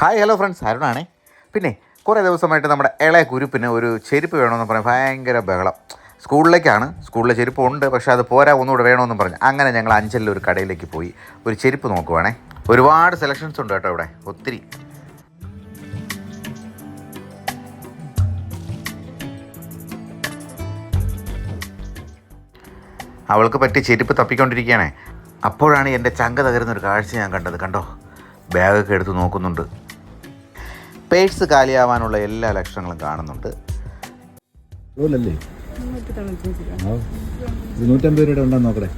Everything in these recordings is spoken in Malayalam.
ഹായ് ഹലോ ഫ്രണ്ട്സ് അരുണാണേ പിന്നെ കുറേ ദിവസമായിട്ട് നമ്മുടെ ഇളയ കുരുപ്പിന് ഒരു ചെരുപ്പ് വേണമെന്ന് പറഞ്ഞ് ഭയങ്കര ബഹളം. സ്കൂളിലേക്കാണ്. സ്കൂളിലെ ചെരുപ്പ് ഉണ്ട്. പക്ഷേ അത് പോരാ ഒന്നുകൂടെ വേണമെന്ന് പറഞ്ഞു. അങ്ങനെ ഞങ്ങൾ അഞ്ചലിൽ ഒരു കടയിലേക്ക് പോയി ഒരു ചെരുപ്പ് നോക്കുവാണേ. ഒരുപാട് സെലക്ഷൻസ് ഉണ്ട് കേട്ടോ ഇവിടെ. ഒത്തിരി. അവൾക്ക് പറ്റിയ ചെരുപ്പ് തപ്പിക്കൊണ്ടിരിക്കുകയാണേ. അപ്പോഴാണ് എന്റെ ചങ്ക തകരുന്ന ഒരു കാഴ്ച ഞാൻ കണ്ടത്. കണ്ടോ? ബാഗൊക്കെ എടുത്ത് നോക്കുന്നുണ്ട്. പേഴ്സ് കാലിയാവാനുള്ള എല്ലാ ലക്ഷണങ്ങളും കാണുന്നുണ്ട്. അല്ലേ ആ. ഇരുന്നൂറ്റമ്പത് രൂപയുടെ ഉണ്ടോ നോക്കട്ടെ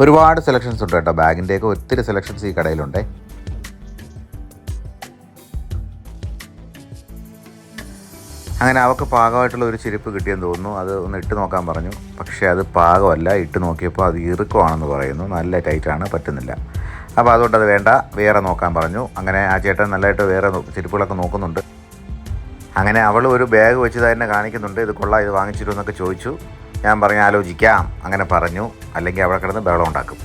ഒരുപാട് സെലക്ഷൻസ് ഉണ്ട് കേട്ടോ. ബാഗിന്റെയൊക്കെ ഒത്തിരി സെലക്ഷൻസ് ഈ കടയിലുണ്ടേ. അങ്ങനെ അവൾക്ക് പാകമായിട്ടുള്ള ഒരു ചെരുപ്പ് കിട്ടിയെന്ന് തോന്നുന്നു. അത് ഒന്ന് ഇട്ട് നോക്കാൻ പറഞ്ഞു. പക്ഷേ അത് പാകമല്ല. ഇട്ട് നോക്കിയപ്പോൾ അത് ഇറുക്കമാണെന്ന് പറയുന്നു. നല്ല ടൈറ്റാണ്. പറ്റുന്നില്ല. അപ്പോൾ അതുകൊണ്ട് അത് വേണ്ട. വേറെ നോക്കാൻ പറഞ്ഞു. അങ്ങനെ ആ ചേട്ടൻ നല്ലതായിട്ട് വേറെ ചെരുപ്പുകളൊക്കെ നോക്കുന്നുണ്ട്. അങ്ങനെ അവൾ ഒരു ബാഗ് വെച്ച് തന്നെ കാണിക്കുന്നുണ്ട്. ഇത് കൊള്ളാം. ഇത് വാങ്ങിച്ചിരുമോ എന്നൊക്കെ ചോദിച്ചു. ഞാൻ പറഞ്ഞു ആലോചിക്കാം. അങ്ങനെ പറഞ്ഞു. അല്ലെങ്കിൽ അവിടെ കിടന്ന് ബഹളം ഉണ്ടാക്കും.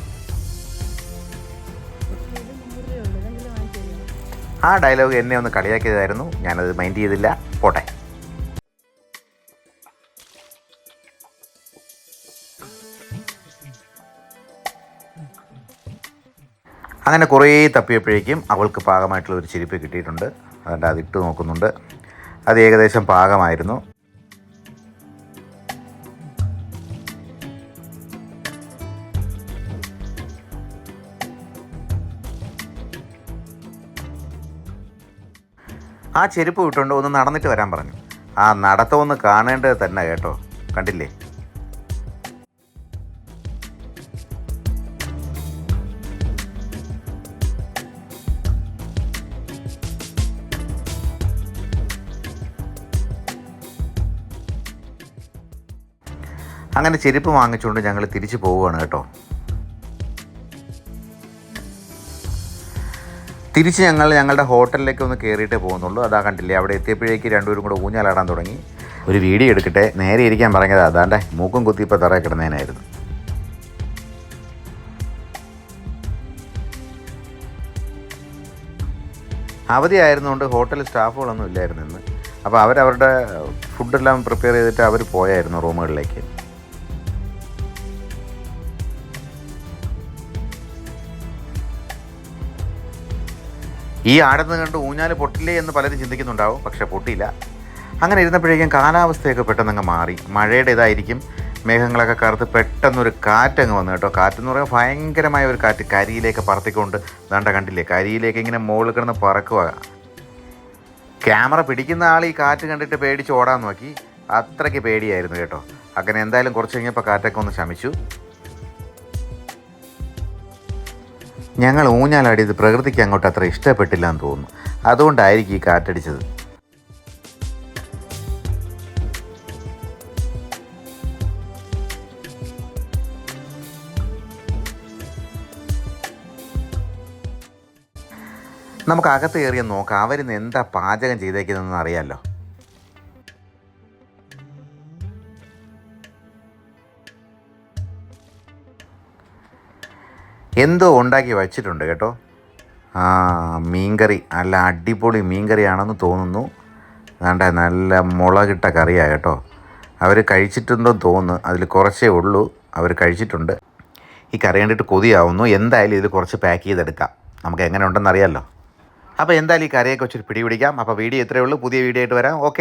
ആ ഡയലോഗ് എന്നെ ഒന്ന് കളിയാക്കിയതായിരുന്നു. ഞാനത് മൈൻഡ് ചെയ്തില്ല. പോട്ടെ. അങ്ങനെ കുറേ തപ്പിയപ്പോഴേക്കും അവൾക്ക് പാകമായിട്ടുള്ള ഒരു ചിരിപ്പ് കിട്ടിയിട്ടുണ്ട്. അതുകൊണ്ട് അതിട്ട് നോക്കുന്നുണ്ട്. അത് ഏകദേശം പാകമായിരുന്നു. ആ ചെരുപ്പ് വിട്ടുകൊണ്ട് ഒന്ന് നടന്നിട്ട് വരാൻ പറഞ്ഞു. ആ നടത്തമൊന്ന് കാണേണ്ടത് തന്നെ കേട്ടോ. കണ്ടില്ലേ? അങ്ങനെ ചെരുപ്പ് വാങ്ങിച്ചുകൊണ്ട് ഞങ്ങൾ തിരിച്ചു പോവുകയാണ് കേട്ടോ. തിരിച്ച് ഞങ്ങൾ ഞങ്ങളുടെ ഹോട്ടലിലേക്ക് ഒന്ന് കയറിയിട്ടേ പോകുന്നുള്ളൂ. അതാ കണ്ടില്ലേ അവിടെ എത്തിയപ്പോഴേക്ക് രണ്ടുപേരും കൂടെ ഊഞ്ഞാലാടാൻ തുടങ്ങി. ഒരു വീഡിയോ എടുക്കട്ടെ നേരെ ഇരിക്കാൻ പറഞ്ഞത് അതാണ്ടേ മൂക്കും കുത്തി ഇപ്പോൾ തറ കിടന്നേനായിരുന്നു അവധിയായിരുന്നുകൊണ്ട് ഹോട്ടൽ സ്റ്റാഫുകളൊന്നും ഇല്ലായിരുന്നു ഇന്ന്. അപ്പോൾ അവരവരുടെ ഫുഡെല്ലാം പ്രിപ്പയർ ചെയ്തിട്ട് അവർ പോയായിരുന്നു റൂമുകളിലേക്ക്. ഈ ആടുന്ന് കണ്ട് ഊഞ്ഞാൽ പൊട്ടില്ലേ എന്ന് പലരും ചിന്തിക്കുന്നുണ്ടാവും പക്ഷെ പൊട്ടിയില്ല. അങ്ങനെ ഇരുന്നപ്പോഴേക്കും കാലാവസ്ഥയൊക്കെ പെട്ടെന്നങ്ങ് മാറി. മഴയുടെ ഇതായിരിക്കും മേഘങ്ങളൊക്കെ കറുത്ത് പെട്ടെന്നൊരു കാറ്റങ്ങ് വന്നു കേട്ടോ. കാറ്റെന്ന് പറയുമ്പോൾ ഭയങ്കരമായ ഒരു കാറ്റ് കരിയിലേക്ക് പറത്തിക്കൊണ്ട് ദാണ്ട കണ്ടില്ലേ? കരിയിലേക്ക് ഇങ്ങനെ മുകളിൽ കിടന്ന് പറക്കുക ക്യാമറ പിടിക്കുന്ന ആൾ ഈ കാറ്റ് കണ്ടിട്ട് പേടിച്ച് ഓടാൻ നോക്കി. അത്രയ്ക്ക് പേടിയായിരുന്നു കേട്ടോ. അങ്ങനെ എന്തായാലും കുറച്ച് കഴിഞ്ഞപ്പോൾ കാറ്റൊക്കെ ഒന്ന് ശമിച്ചു. ഞങ്ങൾ ഊഞ്ഞാലാടിയത് പ്രകൃതിക്ക് അങ്ങോട്ട് അത്ര ഇഷ്ടപ്പെട്ടില്ല എന്ന് തോന്നുന്നു. അതുകൊണ്ടായിരിക്കും ഈ കാറ്റടിച്ചത്. നമുക്ക് അകത്ത് കയറിയ നോക്കാം. അവരിന്ന് എന്താ പാചകം ചെയ്തേക്കുന്നതെന്ന് അറിയാമല്ലോ എന്തോ ഉണ്ടാക്കി വച്ചിട്ടുണ്ട് കേട്ടോ. ആ മീൻകറി. നല്ല അടിപൊളി മീൻകറിയാണെന്ന് തോന്നുന്നു. വേണ്ട നല്ല മുളകിട്ട കറിയാണ് കേട്ടോ. അവർ കഴിച്ചിട്ടുണ്ടെന്ന് തോന്നുന്നു. അതിൽ കുറച്ചേ ഉള്ളൂ. അവർ കഴിച്ചിട്ടുണ്ട്. ഈ കറി കണ്ടിട്ട് കൊതിയാവുന്നു. എന്തായാലും ഇത് കുറച്ച് പാക്ക് ചെയ്തെടുക്കാം. നമുക്ക് എങ്ങനെ ഉണ്ടെന്ന് അറിയാമല്ലോ അപ്പോൾ എന്തായാലും ഈ കറിയൊക്കെ വെച്ചിട്ട് പിടി പിടിക്കാം. അപ്പോൾ വീഡിയോ ഇത്രയേ ഉള്ളൂ. പുതിയ വീഡിയോ ആയിട്ട് വരാം. ഓക്കെ.